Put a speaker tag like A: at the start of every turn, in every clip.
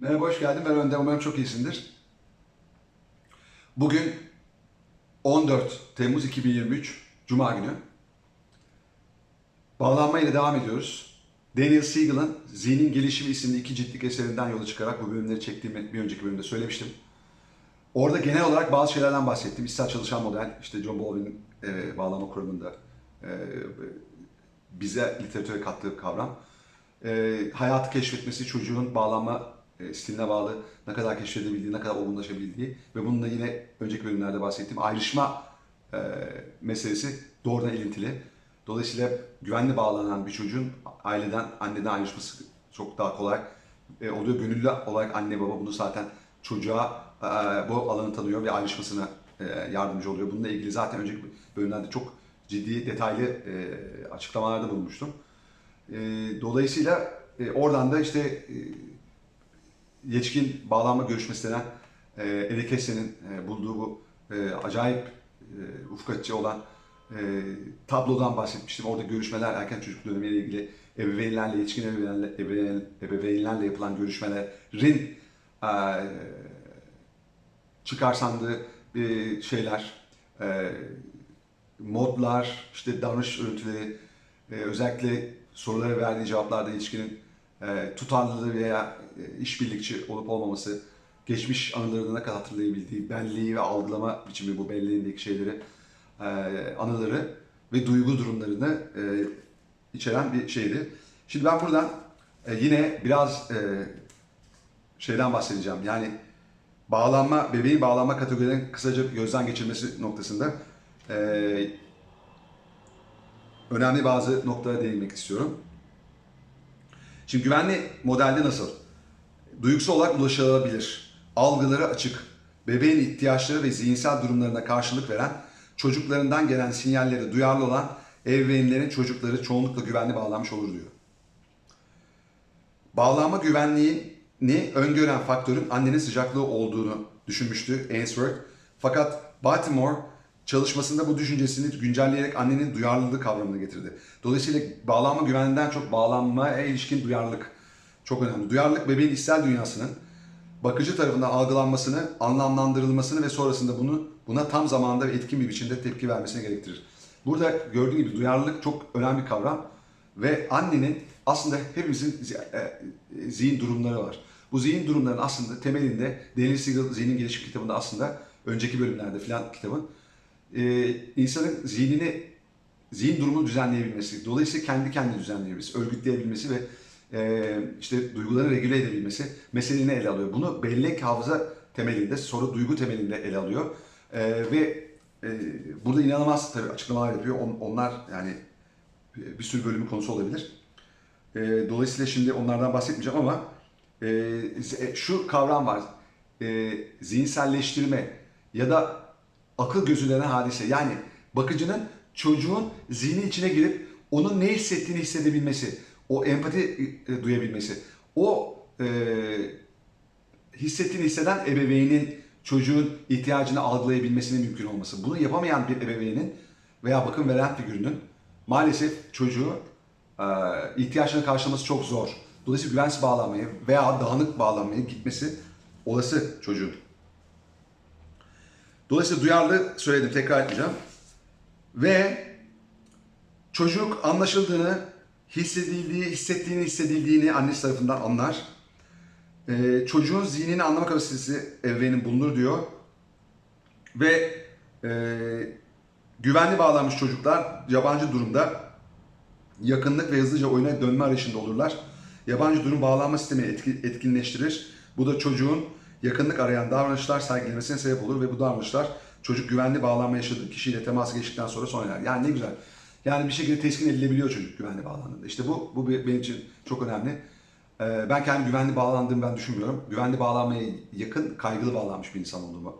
A: Merhaba, hoş geldin. Ben Önder. Umarım çok iyisindir. Bugün 14 Temmuz 2023, Cuma günü. Bağlanma ile devam ediyoruz. Daniel Siegel'ın Zihnin Gelişimi isimli iki ciltlik eserinden yola çıkarak bu bölümleri çektiğimi bir önceki bölümde söylemiştim. Orada genel olarak bazı şeylerden bahsettim. İçsel çalışan model, işte John Bowlby'nin e, bağlama kuramında e, bize literatüre kattığı kavram. E, hayatı keşfetmesi, çocuğun bağlanma e, stiline bağlı ne kadar keşfedebildiği, ne kadar olgunlaşabildiği ve bununla yine önceki bölümlerde bahsettiğim ayrışma e, meselesi doğrudan ilintili. Dolayısıyla güvenli bağlanan bir çocuğun aileden, anneden ayrışması çok daha kolay e, oluyor. Gönüllü olarak anne baba bunu zaten çocuğa e, bu alanı tanıyor ve ayrışmasına e, yardımcı oluyor. Bununla ilgili zaten önceki bölümlerde çok ciddi, detaylı e, açıklamalarda bulunmuştum. E, dolayısıyla e, oradan da işte e, yetişkin bağlanma görüşmesi denen e, Hesse'nin e, bulduğu bu e, acayip e, ufuk olan e, tablodan bahsetmiştim. Orada görüşmeler erken çocuk dönemiyle ilgili ebeveynlerle, yetişkin ebeveynlerle, ebeveyn, ebeveynlerle yapılan görüşmelerin e, çıkarsandığı e, şeyler, e, modlar, işte davranış örüntüleri, e, özellikle sorulara verdiği cevaplarda yetişkinin e, tutarlılığı veya işbirlikçi olup olmaması, geçmiş anılarını ne kadar hatırlayabildiği, benliği ve algılama biçimi bu belleğindeki şeyleri, e, anıları ve duygu durumlarını e, içeren bir şeydi. Şimdi ben buradan e, yine biraz e, şeyden bahsedeceğim. Yani bağlanma, bebeğin bağlanma kategorilerinin kısaca gözden geçirmesi noktasında e, önemli bazı noktalara değinmek istiyorum. Şimdi güvenli modelde nasıl? Duygusal olarak ulaşılabilir, algıları açık, bebeğin ihtiyaçları ve zihinsel durumlarına karşılık veren, çocuklarından gelen sinyallere duyarlı olan ebeveynlerin çocukları çoğunlukla güvenli bağlanmış olur diyor. Bağlanma güvenliğini öngören faktörün annenin sıcaklığı olduğunu düşünmüştü Ainsworth. Fakat Baltimore çalışmasında bu düşüncesini güncelleyerek annenin duyarlılığı kavramını getirdi. Dolayısıyla bağlanma güvenliğinden çok bağlanmaya ilişkin duyarlılık çok önemli. Duyarlılık bebeğin içsel dünyasının bakıcı tarafından algılanmasını, anlamlandırılmasını ve sonrasında bunu buna tam zamanda ve etkin bir biçimde tepki vermesini gerektirir. Burada gördüğün gibi duyarlılık çok önemli bir kavram ve annenin aslında hepimizin zi- e, zihin durumları var. Bu zihin durumlarının aslında temelinde Daniel Siegel Zihnin Gelişim kitabında aslında önceki bölümlerde filan kitabın e, insanın zihnini zihin durumunu düzenleyebilmesi, dolayısıyla kendi kendini düzenleyebilmesi, örgütleyebilmesi ve e, işte duygularını regüle edebilmesi meseleni ele alıyor. Bunu bellek hafıza temelinde, sonra duygu temelinde ele alıyor. E, ve e, burada inanılmaz tabii açıklamalar yapıyor. On- onlar yani bir sürü bölümün konusu olabilir. E, dolayısıyla şimdi onlardan bahsetmeyeceğim ama e, z- şu kavram var. E, zihinselleştirme ya da akıl gözü hadise. Yani bakıcının çocuğun zihni içine girip onun ne hissettiğini hissedebilmesi, o empati e, duyabilmesi, o e, hissettiğini hisseden ebeveynin çocuğun ihtiyacını algılayabilmesinin mümkün olması. Bunu yapamayan bir ebeveynin veya bakım veren figürünün maalesef çocuğu e, ihtiyaçlarını karşılaması çok zor. Dolayısıyla güvensiz bağlanmaya veya dağınık bağlanmaya gitmesi olası çocuğun. Dolayısıyla duyarlı söyledim, tekrar etmeyeceğim. Ve çocuk anlaşıldığını, hissedildiği, hissettiğini, hissedildiğini annesi tarafından anlar. Ee, çocuğun zihnini anlama kapasitesi ebeveynin bulunur diyor. Ve e, güvenli bağlanmış çocuklar yabancı durumda yakınlık ve hızlıca oyuna dönme arayışında olurlar. Yabancı durum bağlanma sistemi etki- etkinleştirir. Bu da çocuğun yakınlık arayan davranışlar sergilemesine sebep olur ve bu davranışlar çocuk güvenli bağlanma yaşadığı kişiyle teması geçtikten sonra sona. Yani ne güzel. Yani bir şekilde teskin edilebiliyor çocuk güvenli bağlandığında. İşte bu, bu be- benim için çok önemli. Ee, Ben kendi güvenli bağlandığımı ben düşünmüyorum. Güvenli bağlanmaya yakın kaygılı bağlanmış bir insan olduğumu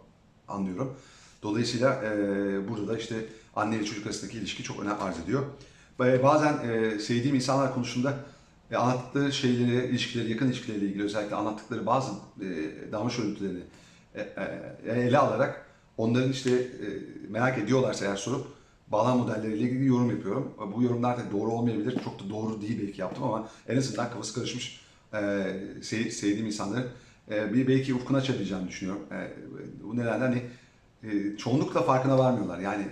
A: anlıyorum. Dolayısıyla e, burada da işte anne ile çocuk arasındaki ilişki çok önem arz ediyor. Ba- Bazen e, sevdiğim insanlar konusunda e, anlattıkları şeyleri, ilişkileri, yakın ilişkileriyle ilgili özellikle anlattıkları bazı e, davranış örüntülerini e, e, ele alarak onların işte e, merak ediyorlarsa eğer sorup bağlam modelleriyle ilgili yorum yapıyorum. Bu yorumlar da doğru olmayabilir. Çok da doğru değil belki yaptım ama en azından kafası karışmış e, sev- sevdiğim insanların e, bir belki ufkunu açabileceğini düşünüyorum. E, bu nedenle hani e, çoğunlukla farkına varmıyorlar. Yani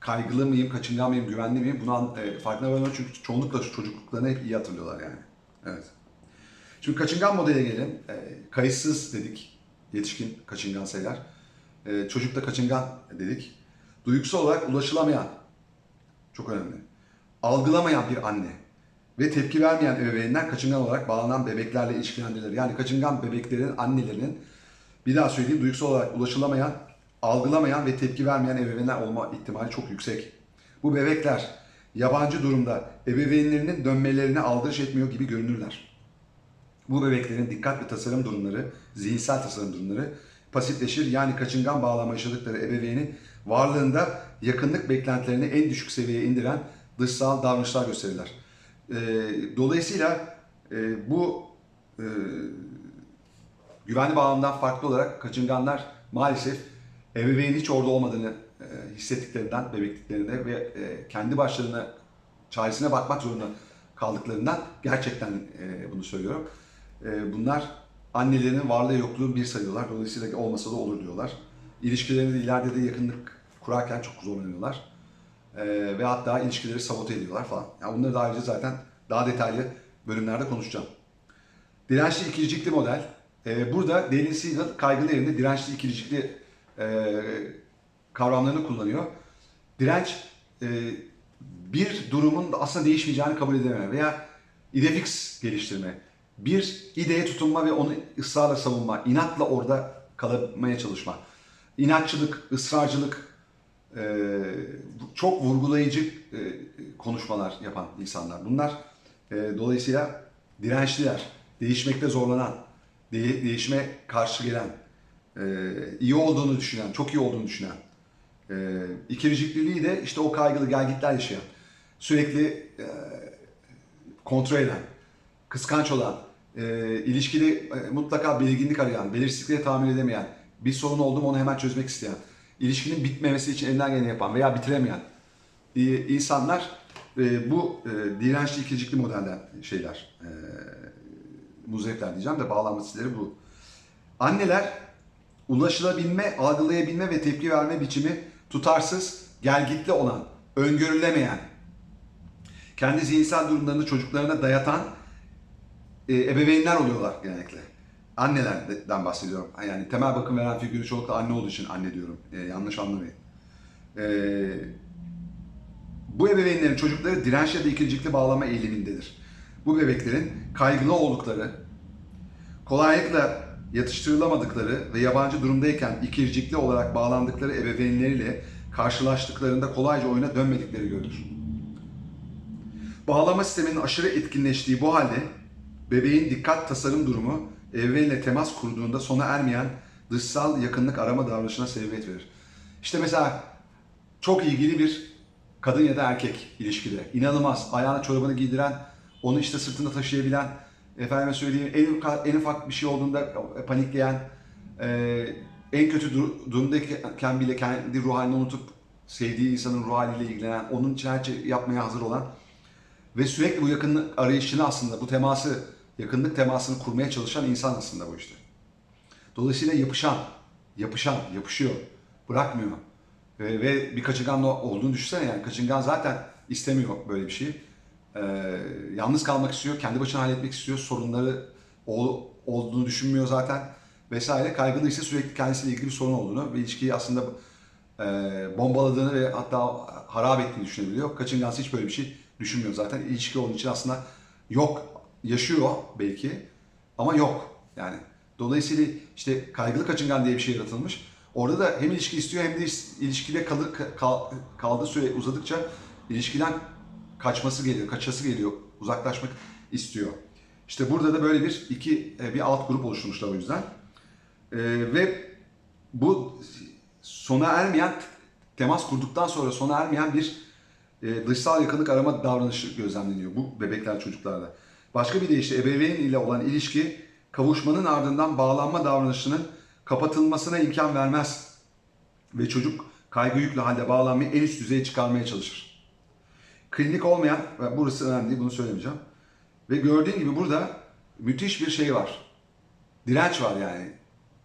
A: kaygılı mıyım, kaçıngan mıyım, güvenli miyim bunu an, e, farkına varmıyorlar çünkü çoğunlukla çocukluklarını hep iyi hatırlıyorlar yani. Evet. Şimdi kaçıngan modele gelelim. E, kayıtsız dedik. Yetişkin kaçıngan sayılar. E, çocukta kaçıngan dedik. Duygusal olarak ulaşılamayan, çok önemli. Algılamayan bir anne ve tepki vermeyen ebeveynler kaçıngan olarak bağlanan bebeklerle ilişkilendirilir. Yani kaçıngan bebeklerin annelerinin bir daha söyleyeyim duygusal olarak ulaşılamayan, algılamayan ve tepki vermeyen ebeveynler olma ihtimali çok yüksek. Bu bebekler yabancı durumda ebeveynlerinin dönmelerine aldırış etmiyor gibi görünürler. Bu bebeklerin dikkat ve tasarım durumları, zihinsel tasarım durumları pasifleşir. Yani kaçıngan bağlama yaşadıkları ebeveynin varlığında yakınlık beklentilerini en düşük seviyeye indiren dışsal davranışlar gösterirler. Ee, dolayısıyla e, bu e, güvenli bağlamdan farklı olarak kaçınganlar maalesef ebeveynin hiç orada olmadığını e, hissettiklerinden bebekliklerinde ve e, kendi başlarına çaresine bakmak zorunda kaldıklarından gerçekten e, bunu söylüyorum. E, bunlar annelerinin varlığı yokluğu bir sayıyorlar. Dolayısıyla olmasa da olur diyorlar. İlişkilerinde ileride de yakınlık kurarken çok zorlanıyorlar. E, ve hatta ilişkileri sabote ediyorlar falan. Yani bunları da ayrıca zaten daha detaylı bölümlerde konuşacağım. Dirençli ikircikli model. E, burada Dale Siegel kaygılı yerine dirençli ikircikli e, kavramlarını kullanıyor. Direnç e, bir durumun aslında değişmeyeceğini kabul edememe veya idefix geliştirme, bir ideye tutunma ve onu ısrarla savunma, inatla orada kalmaya çalışma, inatçılık, ısrarcılık, e, çok vurgulayıcı e, konuşmalar yapan insanlar. Bunlar e, dolayısıyla dirençliler, değişmekte zorlanan, de- değişime karşı gelen, e, iyi olduğunu düşünen, çok iyi olduğunu düşünen, e, ikircikliliği de işte o kaygılı gelgitler yaşayan, sürekli e, kontrol eden, kıskanç olan, e, ilişkili e, mutlaka belirginlik arayan, belirsizliğe tahammül edemeyen, bir sorun oldu mu onu hemen çözmek isteyen, ilişkinin bitmemesi için elinden geleni yapan veya bitiremeyen e, insanlar e, bu e, dirençli ikircikli modelden şeyler, e, diyeceğim de bağlanma stilleri bu. Anneler ulaşılabilme, algılayabilme ve tepki verme biçimi tutarsız, gelgitli olan, öngörülemeyen, kendi zihinsel durumlarını çocuklarına dayatan e, ebeveynler oluyorlar genellikle. Annelerden bahsediyorum. Yani temel bakım veren figürü çoğunlukla anne olduğu için anne diyorum. E, yanlış anlamayın. E, bu ebeveynlerin çocukları direnç ya da ikircikli bağlama eğilimindedir. Bu bebeklerin kaygılı oldukları, kolaylıkla yatıştırılamadıkları ve yabancı durumdayken ikircikli olarak bağlandıkları ebeveynleriyle karşılaştıklarında kolayca oyuna dönmedikleri görülür. Bağlama sisteminin aşırı etkinleştiği bu halde bebeğin dikkat tasarım durumu ebeveynle temas kurduğunda sona ermeyen dışsal yakınlık arama davranışına sebebiyet verir. İşte mesela çok ilgili bir kadın ya da erkek ilişkide. inanılmaz ayağına çorabını giydiren, onu işte sırtında taşıyabilen, efendime söyleyeyim en, ufak- en ufak bir şey olduğunda panikleyen, e, en kötü dur- durumdayken bile kendi ruh halini unutup sevdiği insanın ruh haliyle ilgilenen, onun şey yapmaya hazır olan ve sürekli bu yakınlık arayışını aslında bu teması, yakınlık temasını kurmaya çalışan insan aslında bu işte. Dolayısıyla yapışan, yapışan, yapışıyor, bırakmıyor. Ve, ve bir kaçıngan olduğunu düşünsene yani. Kaçıngan zaten istemiyor böyle bir şey. Ee, yalnız kalmak istiyor, kendi başına halletmek istiyor. Sorunları ol- olduğunu düşünmüyor zaten vesaire. Kaygılı ise sürekli kendisiyle ilgili bir sorun olduğunu ve ilişkiyi aslında e, bombaladığını ve hatta harap ettiğini düşünebiliyor. Kaçıngansı hiç böyle bir şey düşünmüyor zaten. İlişki onun için aslında yok, yaşıyor belki ama yok yani. Dolayısıyla işte kaygılı kaçıngan diye bir şey yaratılmış. Orada da hem ilişki istiyor hem de ilişkide kalır, kal- kaldığı süre uzadıkça ilişkiden kaçması geliyor, kaçası geliyor, uzaklaşmak istiyor. İşte burada da böyle bir iki e, bir alt grup oluşturmuşlar o yüzden. Ee, ve bu sona ermeyen temas kurduktan sonra sona ermeyen bir e, dışsal yakınlık arama davranışı gözlemleniyor bu bebekler çocuklarda. Başka bir deyişle ebeveyn ile olan ilişki kavuşmanın ardından bağlanma davranışının kapatılmasına imkan vermez ve çocuk kaygı yüklü halde bağlanmayı en üst düzeye çıkarmaya çalışır. Klinik olmayan, ve burası önemli değil bunu söylemeyeceğim. Ve gördüğün gibi burada müthiş bir şey var. direnç var yani.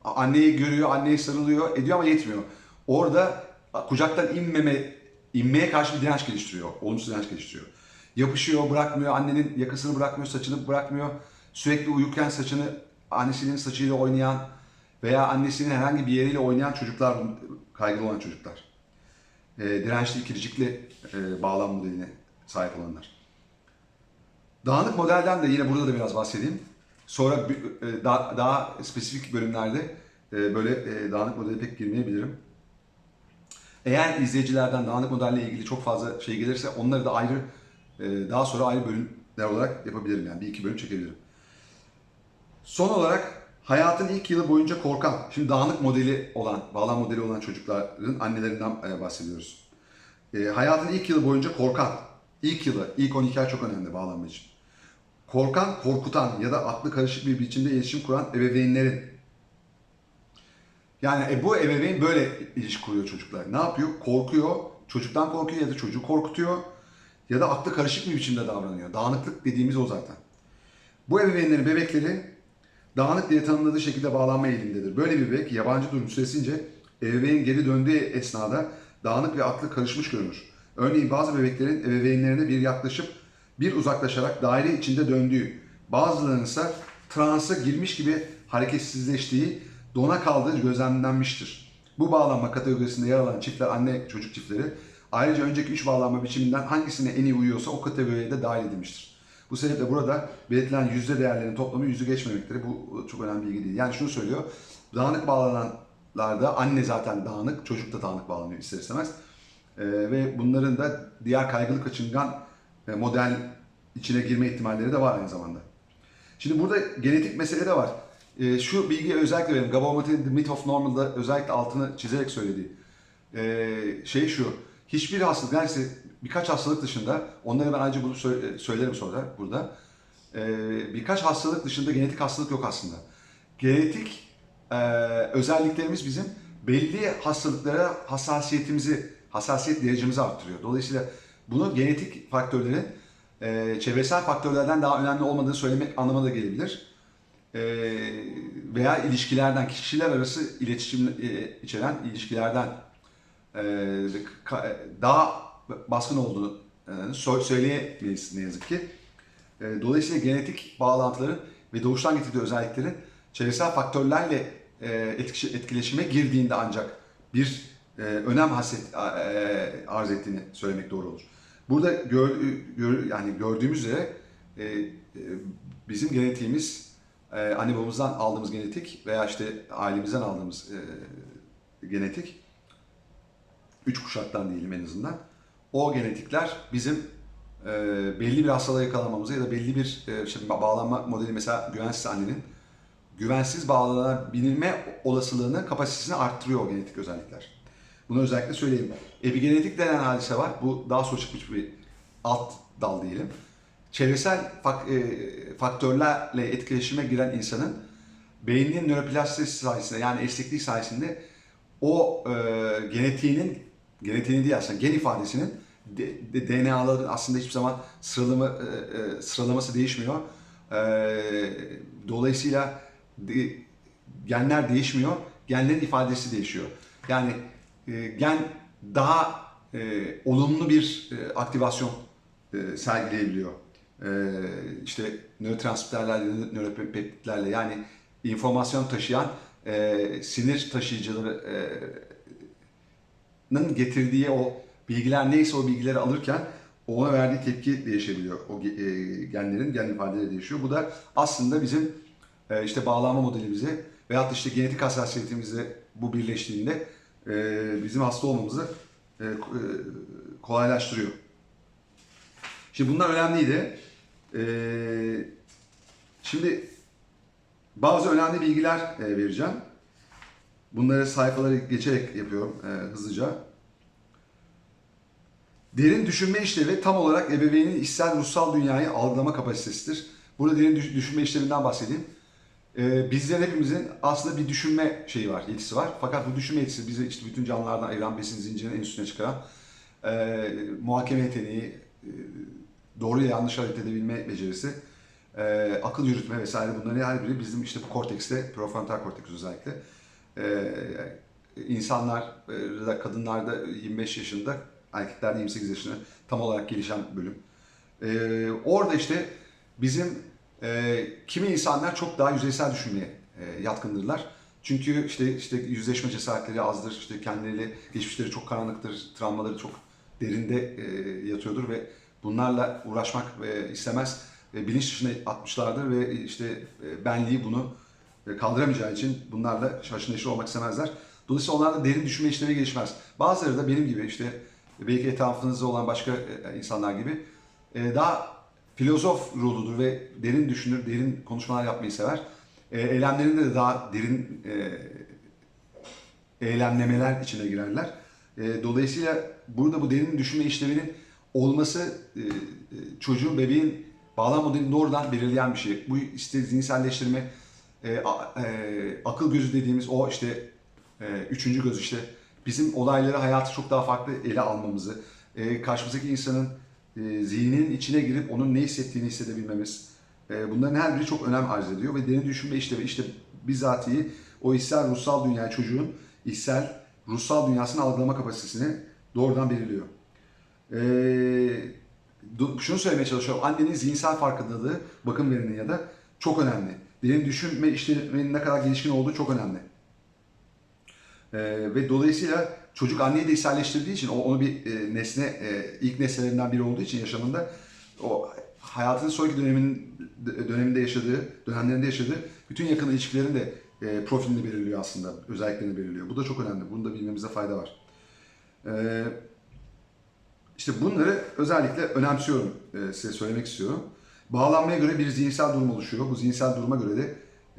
A: Anneyi görüyor, anneye sarılıyor, ediyor ama yetmiyor. Orada kucaktan inmeme, inmeye karşı bir direnç geliştiriyor. Olumsuz direnç geliştiriyor. Yapışıyor, bırakmıyor, annenin yakasını bırakmıyor, saçını bırakmıyor. Sürekli uyurken saçını annesinin saçıyla oynayan veya annesinin herhangi bir yeriyle oynayan çocuklar, kaygılı olan çocuklar. E, dirençli, ikircikli e, bağlam modeline sahip olanlar. Dağınık modelden de yine burada da biraz bahsedeyim. Sonra e, daha, daha spesifik bölümlerde e, böyle e, dağınık modele pek girmeyebilirim. Eğer izleyicilerden dağınık modelle ilgili çok fazla şey gelirse onları da ayrı daha sonra ayrı bölümler olarak yapabilirim yani bir iki bölüm çekebilirim. Son olarak hayatın ilk yılı boyunca korkan, şimdi dağınık modeli olan, bağlam modeli olan çocukların annelerinden e, bahsediyoruz. E, hayatın ilk yılı boyunca korkan, ilk yılı, ilk 12 ay çok önemli bağlanma için. Korkan, korkutan ya da aklı karışık bir biçimde iletişim kuran ebeveynlerin yani e, bu ebeveyn böyle ilişki kuruyor çocuklar. Ne yapıyor? Korkuyor, çocuktan korkuyor ya da çocuğu korkutuyor ya da aklı karışık bir biçimde davranıyor. Dağınıklık dediğimiz o zaten. Bu ebeveynlerin bebekleri dağınık diye tanımladığı şekilde bağlanma eğilimindedir. Böyle bir bebek yabancı durum süresince ebeveyn geri döndüğü esnada dağınık ve aklı karışmış görünür. Örneğin bazı bebeklerin ebeveynlerine bir yaklaşıp bir uzaklaşarak daire içinde döndüğü, bazılarının ise transa girmiş gibi hareketsizleştiği, dona kaldığı gözlemlenmiştir. Bu bağlanma kategorisinde yer alan çiftler, anne çocuk çiftleri ayrıca önceki üç bağlanma biçiminden hangisine en iyi uyuyorsa o kategoriye de dahil edilmiştir. Bu sebeple burada belirtilen yüzde değerlerinin toplamı yüzü geçmemektedir. Bu çok önemli bilgi değil. Yani şunu söylüyor. Dağınık bağlananlarda anne zaten dağınık, çocuk da dağınık bağlanıyor ister istemez. Ee, ve bunların da diğer kaygılı kaçıngan e, model içine girme ihtimalleri de var aynı zamanda. Şimdi burada genetik mesele de var. Ee, şu bilgiyi özellikle verelim. Gabor Mate'nin The Myth of Normal'da özellikle altını çizerek söylediği ee, şey şu. Hiçbir hastalık, işte birkaç hastalık dışında, onları ben ayrıca bunu sö- söylerim sonra burada. Ee, birkaç hastalık dışında genetik hastalık yok aslında. Genetik e, özelliklerimiz bizim belli hastalıklara hassasiyetimizi, hassasiyet derecemizi arttırıyor. Dolayısıyla bunu genetik faktörlerin e, çevresel faktörlerden daha önemli olmadığını söylemek anlamına da gelebilir. E, veya ilişkilerden, kişiler arası iletişim e, içeren ilişkilerden e, daha baskın olduğunu e, sö- söyleyemeyiz ne yazık ki. E, Dolayısıyla genetik bağlantıların ve doğuştan getirdiği özelliklerin çevresel faktörlerle e, etki- etkileşime girdiğinde ancak bir e, önem haset arz ettiğini söylemek doğru olur. Burada gör, gör- yani gördüğümüz üzere bizim genetiğimiz anne babamızdan aldığımız genetik veya işte ailemizden aldığımız genetik üç kuşaktan diyelim en azından. O genetikler bizim e, belli bir hastalığa yakalanmamıza ya da belli bir e, işte bağlanma modeli mesela güvensiz annenin güvensiz bağlanabilme olasılığını, kapasitesini arttırıyor o genetik özellikler. Bunu özellikle söyleyeyim. Epigenetik denen hadise var. Bu daha sonra çıkmış bir alt dal diyelim. Çevresel e, faktörlerle etkileşime giren insanın beyninin nöroplastisitesi sayesinde yani esnekliği sayesinde o e, genetiğinin genetiğinin değil aslında gen ifadesinin de, de- DNA'ların aslında hiçbir zaman sıralama, e, e, sıralaması değişmiyor. E, dolayısıyla de- genler değişmiyor, genlerin ifadesi değişiyor. Yani e, gen daha e, olumlu bir e, aktivasyon e, sergileyebiliyor. E, işte nörotransmitterlerle, nöropeptitlerle yani informasyon taşıyan e, sinir taşıyıcıları e, getirdiği o bilgiler neyse o bilgileri alırken ona verdiği tepki değişebiliyor. O e, genlerin gen ifadeleri değişiyor. Bu da aslında bizim e, işte bağlanma modelimizi veyahut işte genetik hassasiyetimizle bu birleştiğinde e, bizim hasta olmamızı kolaylaştırıyor. Şimdi bunlar önemliydi. Şimdi bazı önemli bilgiler vereceğim. Bunları sayfaları geçerek yapıyorum e, hızlıca. Derin düşünme işlevi tam olarak ebeveynin içsel ruhsal dünyayı algılama kapasitesidir. Burada derin düş- düşünme işlevinden bahsedeyim. E, bizlerin hepimizin aslında bir düşünme şeyi var, yetisi var. Fakat bu düşünme yetisi bizi işte bütün canlılardan ayıran besin zincirinin en üstüne çıkaran e, muhakeme yeteneği, e, doğru ya yanlış hareket edebilme becerisi, e, akıl yürütme vesaire bunların her biri bizim işte bu kortekste, prefrontal korteks özellikle. E, insanlar e, da kadınlarda 25 yaşında, erkeklerde 28 yaşında tam olarak gelişen bölüm. E, orada işte bizim e, kimi insanlar çok daha yüzeysel düşünmeye e, yatkındırlar. Çünkü işte işte yüzleşme cesaretleri azdır, işte kendileriyle geçmişleri çok karanlıktır, travmaları çok derinde e, yatıyordur ve bunlarla uğraşmak e, istemez. Bilinç dışına atmışlardır ve işte benliği bunu kaldıramayacağı için bunlarla haşır neşir olmak istemezler. Dolayısıyla onlarda derin düşünme işlevi gelişmez. Bazıları da benim gibi işte belki etrafınızda olan başka e, insanlar gibi e, daha filozof ruhludur ve derin düşünür, derin konuşmalar yapmayı sever. E, eylemlerinde de daha derin e, eylemlemeler içine girerler. E, dolayısıyla burada bu derin düşünme işlevinin olması e, e, çocuğun, bebeğin bağlam modelini doğrudan belirleyen bir şey. Bu işte zihinselleştirme, e, e, akıl gözü dediğimiz o işte e, üçüncü göz işte bizim olayları, hayatı çok daha farklı ele almamızı, e, karşımızdaki insanın e, zihninin içine girip onun ne hissettiğini hissedebilmemiz, e, bunların her biri çok önem arz ediyor ve derin düşünme işlevi işte bizatihi o içsel ruhsal dünya çocuğun içsel ruhsal dünyasını algılama kapasitesini doğrudan belirliyor. Du- şunu söylemeye çalışıyorum. Annenin zihinsel farkındalığı bakım verenin ya da çok önemli. Derin düşünme işleminin ne kadar gelişkin olduğu çok önemli. Ee, ve dolayısıyla çocuk anneyi de içselleştirdiği için, onu bir e, nesne, e, ilk nesnelerinden biri olduğu için yaşamında o hayatının sonraki dönemin döneminde yaşadığı, dönemlerinde yaşadığı bütün yakın ilişkilerin de e, profilini belirliyor aslında, özelliklerini belirliyor. Bu da çok önemli. Bunu da bilmemize fayda var. Ee, işte bunları özellikle önemsiyorum, e, size söylemek istiyorum. Bağlanmaya göre bir zihinsel durum oluşuyor. Bu zihinsel duruma göre de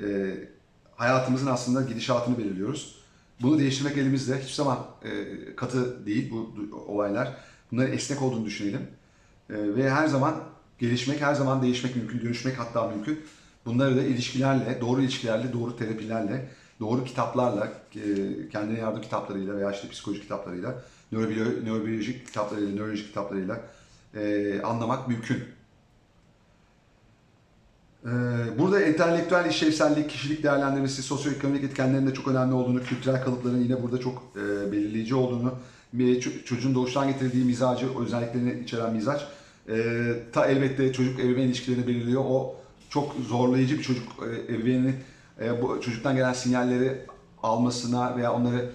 A: e, hayatımızın aslında gidişatını belirliyoruz. Bunu değiştirmek elimizde. Hiçbir zaman e, katı değil bu olaylar. Bunların esnek olduğunu düşünelim. E, ve her zaman gelişmek, her zaman değişmek mümkün, dönüşmek hatta mümkün. Bunları da ilişkilerle, doğru ilişkilerle, doğru terapilerle, doğru kitaplarla, e, kendine yardım kitaplarıyla veya işte psikoloji kitaplarıyla, nörobiyo- nörobiyolojik kitaplarıyla, nörolojik kitaplarıyla e, anlamak mümkün. Ee, Burada entelektüel işlevsellik, kişilik değerlendirmesi, sosyoekonomik etkenlerin de çok önemli olduğunu, kültürel kalıpların yine burada çok e, belirleyici olduğunu, çocuğun doğuştan getirdiği mizacı, özelliklerini içeren mizaç, e, ta elbette çocuk ebeveyn ilişkilerini belirliyor. O çok zorlayıcı bir çocuk ebeveynin e, bu çocuktan gelen sinyalleri almasına veya onları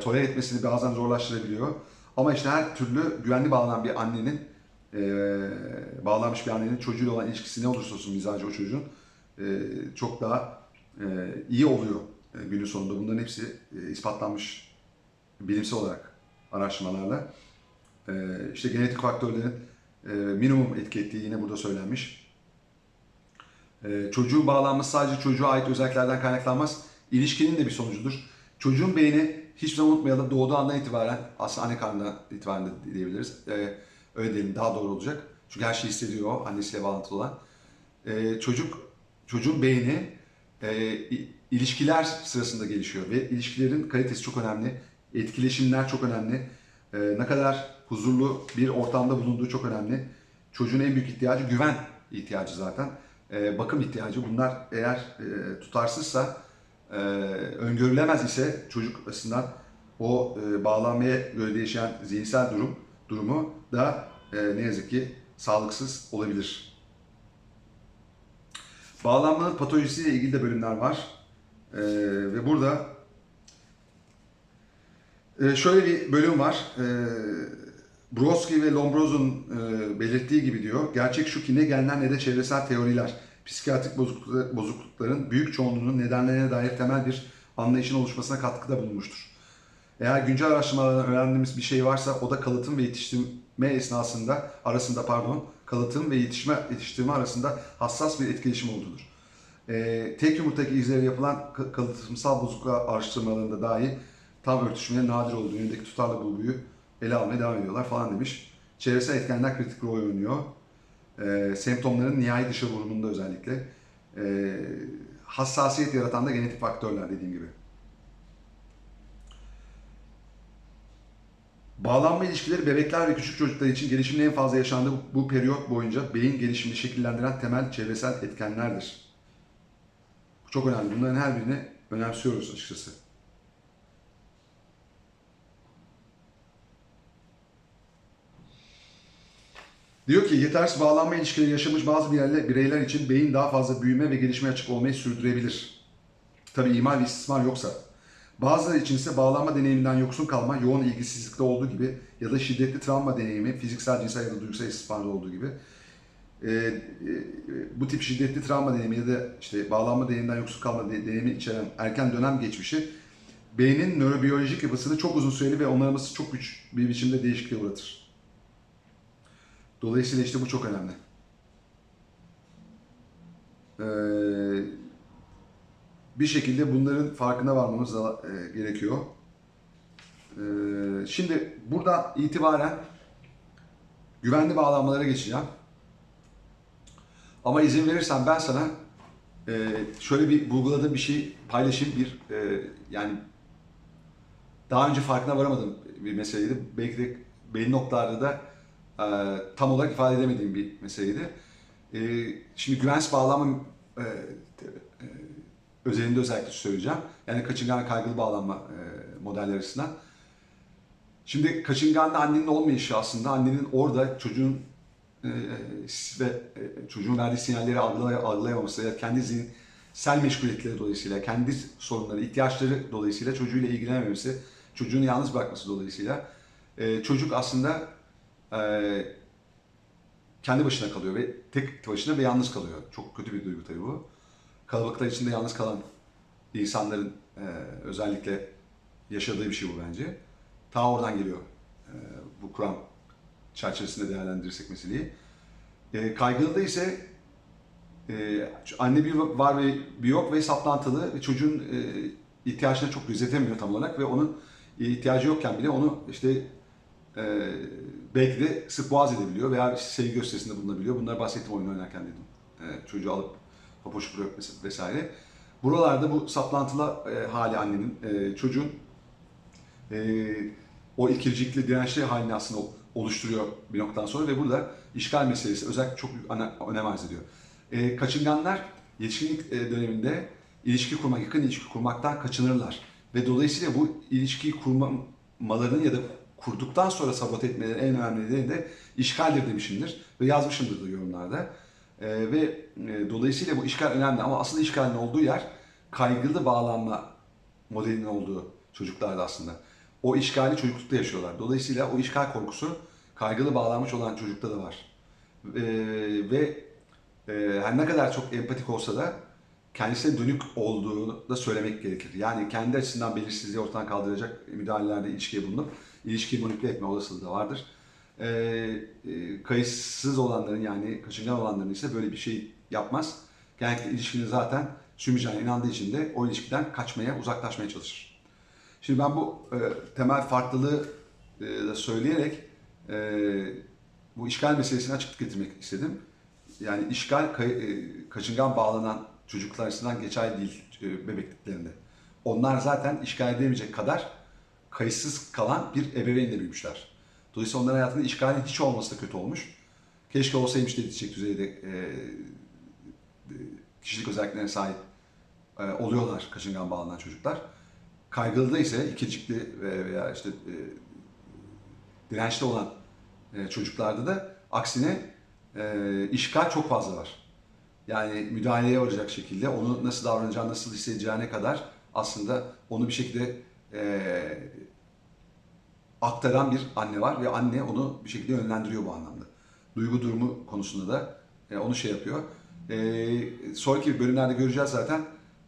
A: tolere etmesini bazen zorlaştırabiliyor. Ama işte her türlü güvenli bağlanan bir annenin e, bağlanmış bir annenin çocuğuyla olan ilişkisi ne olursa olsun mizacı o çocuğun e, çok daha e, iyi oluyor e, günün sonunda. Bunların hepsi e, ispatlanmış bilimsel olarak araştırmalarla. E, işte genetik faktörlerin e, minimum etki ettiği yine burada söylenmiş. E, çocuğun bağlanması sadece çocuğa ait özelliklerden kaynaklanmaz. İlişkinin de bir sonucudur. Çocuğun beyni hiçbir zaman unutmayalım doğduğu andan itibaren aslında anne karnından itibaren de diyebiliriz. E, öyle diyelim daha doğru olacak. Çünkü her şeyi hissediyor o annesiyle bağlantılı olan. E, çocuk çocuğun beyni e, ilişkiler sırasında gelişiyor ve ilişkilerin kalitesi çok önemli. Etkileşimler çok önemli. E, ne kadar huzurlu bir ortamda bulunduğu çok önemli. Çocuğun en büyük ihtiyacı güven ihtiyacı zaten. E, bakım ihtiyacı. Bunlar eğer e, tutarsızsa e, öngörülemez ise çocuk açısından o e, bağlanmaya göre değişen zihinsel durum durumu da e, ne yazık ki sağlıksız olabilir. Bağlanmanın patolojisiyle ilgili de bölümler var. E, ve burada e, şöyle bir bölüm var. E, Brodsky ve Lombroz'un e, belirttiği gibi diyor. Gerçek şu ki ne genler ne de çevresel teoriler psikiyatrik bozukluklar- bozuklukların büyük çoğunluğunun nedenlerine dair temel bir anlayışın oluşmasına katkıda bulunmuştur. Eğer güncel araştırmalardan öğrendiğimiz bir şey varsa o da kalıtım ve yetiştirme esnasında arasında pardon kalıtım ve yetişme yetiştirme arasında hassas bir etkileşim olduğudur. Ee, tek yumurtadaki izleri yapılan ka- kalıtımsal bozukluk araştırmalarında dahi tam örtüşmenin nadir olduğu yönündeki tutarlı bulguyu ele almaya devam ediyorlar falan demiş. Çevresel etkenler kritik rol oynuyor. Ee, semptomların nihai dışa vurumunda özellikle. Ee, hassasiyet yaratan da genetik faktörler dediğim gibi. Bağlanma ilişkileri bebekler ve küçük çocuklar için gelişimin en fazla yaşandığı bu periyot boyunca beyin gelişimini şekillendiren temel çevresel etkenlerdir. Çok önemli. Bunların her birini önemsiyoruz açıkçası. Diyor ki yetersiz bağlanma ilişkileri yaşamış bazı bireyler, için beyin daha fazla büyüme ve gelişmeye açık olmayı sürdürebilir. Tabi ihmal ve istismar yoksa. Bazıları için ise bağlanma deneyiminden yoksun kalma, yoğun ilgisizlikte olduğu gibi ya da şiddetli travma deneyimi, fiziksel, cinsel ya da duygusal istismarda olduğu gibi e, e, bu tip şiddetli travma deneyimi ya da işte bağlanma deneyiminden yoksun kalma de- deneyimi içeren erken dönem geçmişi beynin nörobiyolojik yapısını çok uzun süreli ve onarılması çok güç bir biçimde değişikliğe uğratır. Dolayısıyla işte bu çok önemli. Ee, bir şekilde bunların farkına varmamız e, gerekiyor. Ee, şimdi buradan itibaren güvenli bağlanmalara geçeceğim. Ama izin verirsen ben sana e, şöyle bir bulguladığım bir şey paylaşayım. Bir e, yani daha önce farkına varamadığım bir meseleydi. Belki de belli noktalarda da e, tam olarak ifade edemediğim bir meseleydi. E, şimdi güvensiz bağlanma e, e, özelinde özellikle söyleyeceğim. Yani kaçıngan kaygılı bağlanma e, modelleri açısından. Şimdi kaçınganlı annenin olmayışı aslında annenin orada çocuğun e, ve e, çocuğun verdiği sinyalleri algılay algılayamaması ya kendi zihinsel meşguliyetleri dolayısıyla, kendi sorunları, ihtiyaçları dolayısıyla çocuğuyla ilgilenememesi, çocuğunu yalnız bırakması dolayısıyla e, çocuk aslında kendi başına kalıyor ve tek başına ve yalnız kalıyor. Çok kötü bir duygu tabii bu. Kalabalıklar içinde yalnız kalan insanların e, özellikle yaşadığı bir şey bu bence. Ta oradan geliyor e, bu kuram çerçevesinde değerlendirirsek meseleyi. E, kaygılıda ise e, anne bir var ve bir yok ve saplantılı ve çocuğun e, ihtiyaçlarını çok gözetemiyor tam olarak ve onun ihtiyacı yokken bile onu işte e, belki de sık boğaz edebiliyor veya sevgi gösterisinde bulunabiliyor. Bunları bahsettim oyun oynarken dedim. E, çocuğu alıp papuç bırakması vesaire. Buralarda bu saplantılı e, hali annenin, e, çocuğun e, o ikircikli dirençli halini aslında oluşturuyor bir noktadan sonra ve burada işgal meselesi özellikle çok önem arz ediyor. E, kaçınganlar yetişkinlik e, döneminde ilişki kurmak, yakın ilişki kurmaktan kaçınırlar. Ve dolayısıyla bu ilişkiyi kurmalarının ya da kurduktan sonra sabote etmelerinin en önemli nedeni de işgaldir demişimdir ve yazmışımdır da yorumlarda. E, ve e, dolayısıyla bu işgal önemli ama asıl işgalin olduğu yer kaygılı bağlanma modelinin olduğu çocuklarda aslında. O işgali çocuklukta yaşıyorlar. Dolayısıyla o işgal korkusu kaygılı bağlanmış olan çocukta da var. Ee, ve e, her ne kadar çok empatik olsa da kendisine dönük olduğunu da söylemek gerekir. Yani kendi açısından belirsizliği ortadan kaldıracak müdahalelerde ilişkiye bulunup ilişkiyi manipüle etme olasılığı da vardır. Ee, e, kayıtsız olanların yani kaçıngan olanların ise böyle bir şey yapmaz. Genellikle ilişkinin zaten sürmeyeceğine inandığı için de o ilişkiden kaçmaya, uzaklaşmaya çalışır. Şimdi ben bu e, temel farklılığı e, da söyleyerek e, bu işgal meselesine açıklık getirmek istedim. Yani işgal kay- e, kaçıngan bağlanan çocuklar açısından geçerli değil e, bebekliklerinde. Onlar zaten işgal edemeyecek kadar kayıtsız kalan bir ebeveynle büyümüşler. Dolayısıyla onların hayatında işgalin hiç olması da kötü olmuş. Keşke olsaymış dediği düzeyde e, e, kişilik özelliklerine sahip e, oluyorlar kaçıngan bağlanan çocuklar. Kaygılıda ise ikircikli ve- veya işte e, dirençli olan e, çocuklarda da aksine e, işgal çok fazla var. Yani müdahaleye varacak şekilde onu nasıl davranacağını, nasıl hissedeceğine kadar aslında onu bir şekilde e, aktaran bir anne var ve anne onu bir şekilde yönlendiriyor bu anlamda. Duygu durumu konusunda da e, onu şey yapıyor. E, sonraki bölümlerde göreceğiz zaten.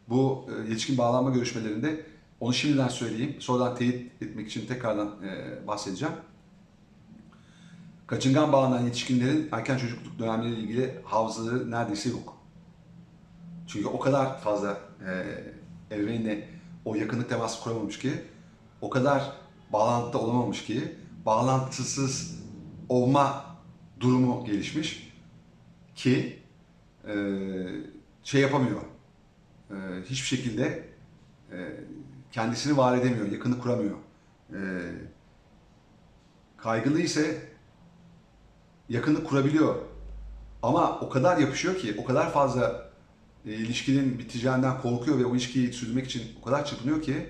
A: Bu e, yetişkin bağlanma görüşmelerinde onu şimdiden söyleyeyim. Sonradan teyit etmek için tekrardan e, bahsedeceğim. Kaçıngan bağlanan yetişkinlerin erken çocukluk dönemleriyle ilgili hafızaları neredeyse yok. Çünkü o kadar fazla e, ebeveynle o yakınlık teması kuramamış ki, o kadar bağlantıda olamamış ki, bağlantısız olma durumu gelişmiş ki e, şey yapamıyor. E, hiçbir şekilde e, kendisini var edemiyor, yakını kuramıyor. E, Kaygılı ise yakınlık kurabiliyor. Ama o kadar yapışıyor ki, o kadar fazla e, ilişkinin biteceğinden korkuyor ve o ilişkiyi sürdürmek için o kadar çırpınıyor ki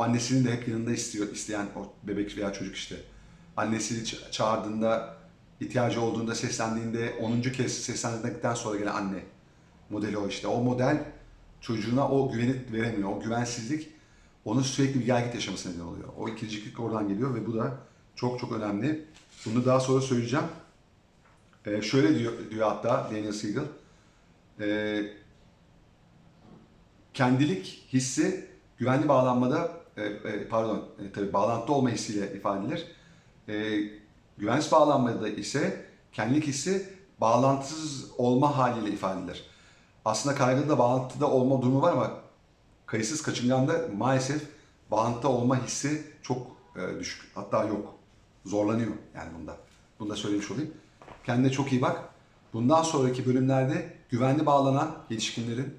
A: o annesinin de hep yanında istiyor, isteyen o bebek veya çocuk işte. Annesini ça- çağırdığında, ihtiyacı olduğunda, seslendiğinde 10. kez seslendikten sonra gelen anne modeli o işte. O model çocuğuna o güveni veremiyor. O güvensizlik onun sürekli bir gelgit yaşaması neden oluyor. O ikirciklik oradan geliyor ve bu da çok çok önemli. Bunu daha sonra söyleyeceğim. Ee, şöyle diyor, diyor hatta Daniel Siegel. Ee, kendilik hissi güvenli bağlanmada e, e, pardon e, tabii bağlantıda olma hissiyle ifade edilir. E, güvensiz bağlanmada ise kendilik hissi bağlantısız olma haliyle ifade edilir. Aslında kaygıda bağlantıda olma durumu var ama kayıtsız kaçınganda maalesef bağlantıda olma hissi çok e, düşük. Hatta yok. Zorlanıyor yani bunda. Bunu da söylemiş olayım. Kendine çok iyi bak. Bundan sonraki bölümlerde güvenli bağlanan yetişkinlerin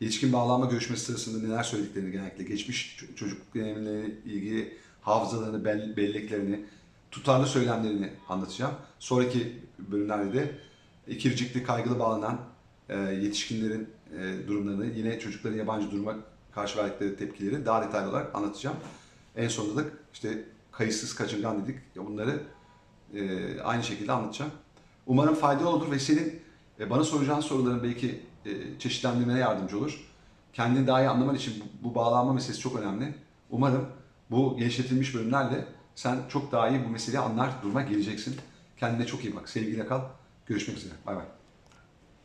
A: yetişkin bağlanma görüşmesi sırasında neler söylediklerini genellikle geçmiş çocukluk deneyimleriyle ilgili hafızalarını, bell- belleklerini, tutarlı söylemlerini anlatacağım. Sonraki bölümlerde de ikircikli kaygılı bağlanan e, yetişkinlerin e, durumlarını, yine çocukların yabancı duruma karşı verdikleri tepkileri daha detaylı olarak anlatacağım. En sonunda da işte kayıtsız kaçıngan dedik. Bunları e, aynı şekilde anlatacağım. Umarım faydalı olur ve senin bana soracağın soruların belki çeşitlendirmene yardımcı olur. Kendini daha iyi anlaman için bu, bu bağlanma meselesi çok önemli. Umarım bu genişletilmiş bölümlerle sen çok daha iyi bu meseleyi anlar duruma geleceksin. Kendine çok iyi bak. Sevgiyle kal. Görüşmek üzere. Bay bay.